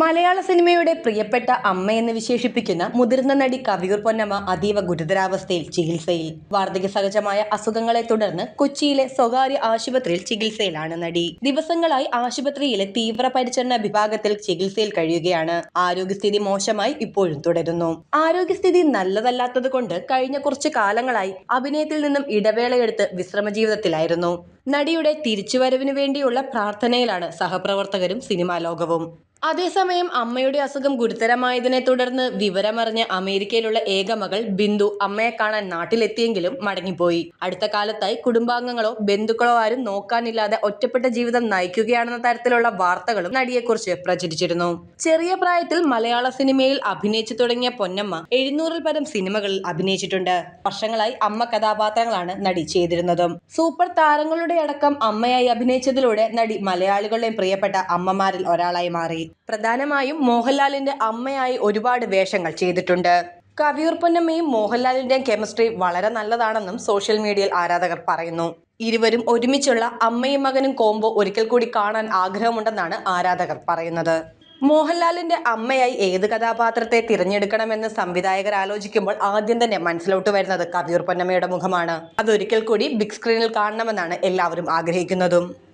മലയാള സിനിമയുടെ പ്രിയപ്പെട്ട അമ്മയെന്ന് വിശേഷിപ്പിക്കുന്ന മുതിർന്ന നടി കവിയൂർ പൊന്നമ്മ അതീവ ഗുരുതരാവസ്ഥയിൽ ചികിത്സയിൽ. വാർദ്ധക്യ സഹജമായ അസുഖങ്ങളെ തുടർന്ന് കൊച്ചിയിലെ സ്വകാര്യ ആശുപത്രിയിൽ ചികിത്സയിലാണ് നടി. ദിവസങ്ങളായി ആശുപത്രിയിലെ തീവ്ര പരിചരണ വിഭാഗത്തിൽ ചികിത്സയിൽ കഴിയുകയാണ്. ആരോഗ്യസ്ഥിതി മോശമായി ഇപ്പോഴും തുടരുന്നു. ആരോഗ്യസ്ഥിതി നല്ലതല്ലാത്തത് കൊണ്ട് കഴിഞ്ഞ കുറച്ച് കാലങ്ങളായി അഭിനയത്തിൽ നിന്നും ഇടവേളയെടുത്ത് വിശ്രമ ജീവിതത്തിലായിരുന്നു. നടിയുടെ തിരിച്ചുവരവിനു വേണ്ടിയുള്ള പ്രാർത്ഥനയിലാണ് സഹപ്രവർത്തകരും സിനിമാ ലോകവും. അതേസമയം അമ്മയുടെ അസുഖം ഗുരുതരമായതിനെ തുടർന്ന് വിവരമറിഞ്ഞ അമേരിക്കയിലുള്ള ഏക മകൾ ബിന്ദു അമ്മയെ കാണാൻ നാട്ടിലെത്തിയെങ്കിലും മടങ്ങിപ്പോയി. അടുത്ത കാലത്തായി കുടുംബാംഗങ്ങളോ ബന്ധുക്കളോ ആരും നോക്കാനില്ലാതെ ഒറ്റപ്പെട്ട ജീവിതം നയിക്കുകയാണെന്ന തരത്തിലുള്ള വാർത്തകളും നടിയെക്കുറിച്ച് പ്രചരിച്ചിരുന്നു. ചെറിയ പ്രായത്തിൽ മലയാള സിനിമയിൽ അഭിനയിച്ചു തുടങ്ങിയ പൊന്നമ്മ എഴുന്നൂറിൽ പരം സിനിമകളിൽ അഭിനയിച്ചിട്ടുണ്ട്. വർഷങ്ങളായി അമ്മ കഥാപാത്രങ്ങളാണ് നടി ചെയ്തിരുന്നതും. സൂപ്പർ താരങ്ങളുടെ അടക്കം അമ്മയായി അഭിനയിച്ചതിലൂടെ നടി മലയാളികളുടെയും പ്രിയപ്പെട്ട അമ്മമാരിൽ ഒരാളായി മാറി. പ്രധാനമായും മോഹൻലാലിന്റെ അമ്മയായി ഒരുപാട് വേഷങ്ങൾ ചെയ്തിട്ടുണ്ട്. കവിയൂർ പൊന്നമ്മയും മോഹൻലാലിന്റെയും കെമിസ്ട്രി വളരെ നല്ലതാണെന്നും സോഷ്യൽ മീഡിയയിൽ ആരാധകർ പറയുന്നു. ഇരുവരും ഒരുമിച്ചുള്ള അമ്മയും മകനും കോംബോ ഒരിക്കൽ കൂടി കാണാൻ ആഗ്രഹമുണ്ടെന്നാണ് ആരാധകർ പറയുന്നത്. മോഹൻലാലിന്റെ അമ്മയായി ഏത് കഥാപാത്രത്തെ തിരഞ്ഞെടുക്കണമെന്ന് സംവിധായകർ ആലോചിക്കുമ്പോൾ ആദ്യം തന്നെ മനസ്സിലോട്ട് വരുന്നത് കവിയൂർ പൊന്നമ്മയുടെ മുഖമാണ്. അതൊരിക്കൽ കൂടി ബിഗ് സ്ക്രീനിൽ കാണണമെന്നാണ് എല്ലാവരും ആഗ്രഹിക്കുന്നതും.